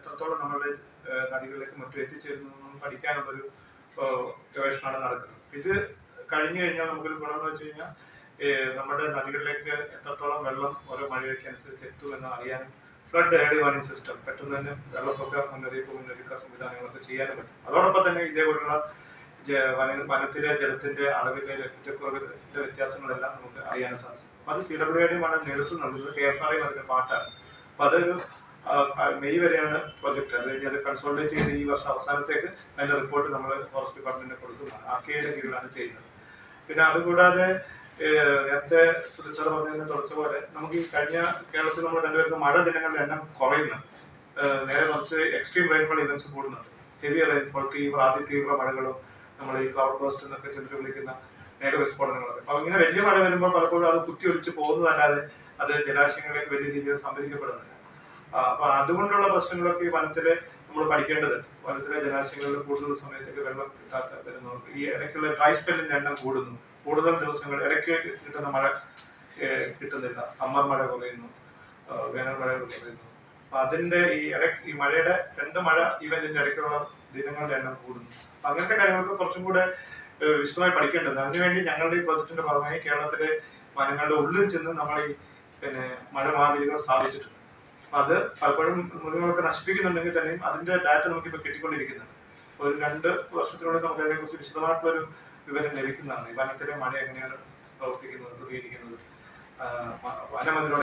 എത്രത്തോളം നമ്മളുടെ നദികളിലേക്ക് മറ്റും എത്തിച്ചേരുന്നു പഠിക്കാനുള്ളൊരു ഗവേഷണമാണ് നടക്കുന്നത്. ഇത് കഴിഞ്ഞു കഴിഞ്ഞാൽ നമുക്കൊരു എന്ന് വെച്ച് കഴിഞ്ഞാൽ നമ്മുടെ നദികളിലേക്ക് എത്രത്തോളം വെള്ളം ഓരോ മഴയ്ക്ക് അനുസരിച്ച് എത്തും എന്ന് അറിയാനും ഫ്ലഡ് ഏർലി വാർണിംഗ് സിസ്റ്റം പെട്ടെന്ന് തന്നെ വെള്ളപ്പൊക്ക മുന്നറിയിപ്പ് മുന്നറിയിപ്പ് സംവിധാനങ്ങളൊക്കെ ചെയ്യാനും പറ്റും. അതോടൊപ്പം തന്നെ ഇതേപോലുള്ള വനത്തിലെ ജലത്തിന്റെ അളവിലെ ലഭ്യതക്കുറവിന്റെ വ്യത്യാസങ്ങളെല്ലാം നമുക്ക് അറിയാൻ സാധിക്കും. അപ്പൊ അത് സി ഡബ്ല്യു ഐ ആണ് നേതൃത്വം നൽകുന്നത്. കെ എഫ് ആർ ഐ അതിന്റെ പാട്ടാണ്. അപ്പൊ അതൊരു മെയ് വരെയാണ് പ്രൊജക്ട്. അത് കഴിഞ്ഞ് അത് കൺസോൾട്ടേറ്റ് ചെയ്ത് ഈ വർഷം അവസാനത്തേക്ക് അതിന്റെ റിപ്പോർട്ട് നമ്മൾ ഫോറസ്റ്റ് ഡിപ്പാർട്ട്മെന്റിന് കൊടുക്കുന്നതാണ് ആ കെയുടെ കീഴിലാണ് ചെയ്യുന്നത്. പിന്നെ അതുകൂടാതെ നേരത്തെ സുരക്ഷ പറഞ്ഞതിന് തുടച്ച പോലെ നമുക്ക് ഈ കഴിഞ്ഞ കേരളത്തിൽ നമ്മൾ കണ്ടുവരുന്ന മഴ ദിനങ്ങളുടെ എണ്ണം കുറയുന്നുണ്ട് ഏഹ്, നേരെ കുറച്ച് എക്സ്ട്രീം റെയിൻഫോൾ ഇവന്റ്സ് കൂടുന്നുണ്ട്. ഹെവി റെയിൻഫോൾ തീവ്ര അതിതീവ്ര മഴകളും നമ്മൾ ഈ ക്ലൗഡ് ബേസ്റ്റ് എന്നൊക്കെ ചെന്നിട്ട് വിളിക്കുന്ന മേഘവിസ്ഫോടനങ്ങളൊക്കെ അപ്പൊ ഇങ്ങനെ വലിയ മഴ വരുമ്പോൾ പലപ്പോഴും അത് കുത്തി ഒലിച്ച് പോകുന്നതല്ലാതെ അത് ജലാശയങ്ങളിലേക്ക് വലിയ രീതിയിൽ സംഭരിക്കപ്പെടുന്നില്ല. അപ്പൊ അതുകൊണ്ടുള്ള പ്രശ്നങ്ങളൊക്കെ ഈ വനത്തിൽ നമ്മൾ പഠിക്കേണ്ടതുണ്ട് വനത്തിലെ ജലാശയങ്ങളിൽ കൂടുതൽ സമയത്തേക്ക് വെള്ളം കിട്ടാത്ത വരുന്നു ഈ ഇടയ്ക്കുള്ള ഡ്രൈ സ്പെല്ലിന്റെ എണ്ണം കൂടുന്നു. കൂടുതൽ ദിവസങ്ങൾ ഇടയ്ക്ക് കിട്ടുന്ന മഴ കിട്ടുന്നില്ല. സമ്മർ മഴ കുറയുന്നു. വേനൽ മഴ കുറയുന്നു. അപ്പൊ അതിന്റെ ഈ ഇടയ്ക്ക് ഈ മഴയുടെ രണ്ട് മഴ ഇവന്റിന്റെ ഇടയ്ക്കുള്ള ദിനങ്ങളുടെ എണ്ണം കൂടുന്നു. അങ്ങനത്തെ കാര്യങ്ങളൊക്കെ കുറച്ചും കൂടെ വിശദമായി പഠിക്കേണ്ടത്. അതിനുവേണ്ടി ഞങ്ങളുടെ ഈ പ്രോജക്റ്റിന്റെ ഭാഗമായി കേരളത്തിലെ വനങ്ങളുടെ ഉള്ളിൽ ചെന്ന് നമ്മൾ ഈ പിന്നെ മഴ മാതിരികൾ സ്ഥാപിച്ചിട്ടുണ്ട്. അത് പലപ്പോഴും മൃഗങ്ങളൊക്കെ നശിപ്പിക്കുന്നുണ്ടെങ്കിൽ തന്നെയും അതിന്റെ ഡാറ്റ നമുക്കിപ്പോൾ കിട്ടിക്കൊണ്ടിരിക്കുന്നുണ്ട്. ഒരു രണ്ട് വർഷത്തിനുള്ളിൽ നമുക്ക് അതിനെക്കുറിച്ച് വിശദമായിട്ടുള്ളൊരു വിവരം ലഭിക്കുന്നതാണ്. ഈ വനത്തിലെ മഴ എങ്ങനെയാണ് പ്രവർത്തിക്കുന്നത് പ്രതികരിക്കുന്നത്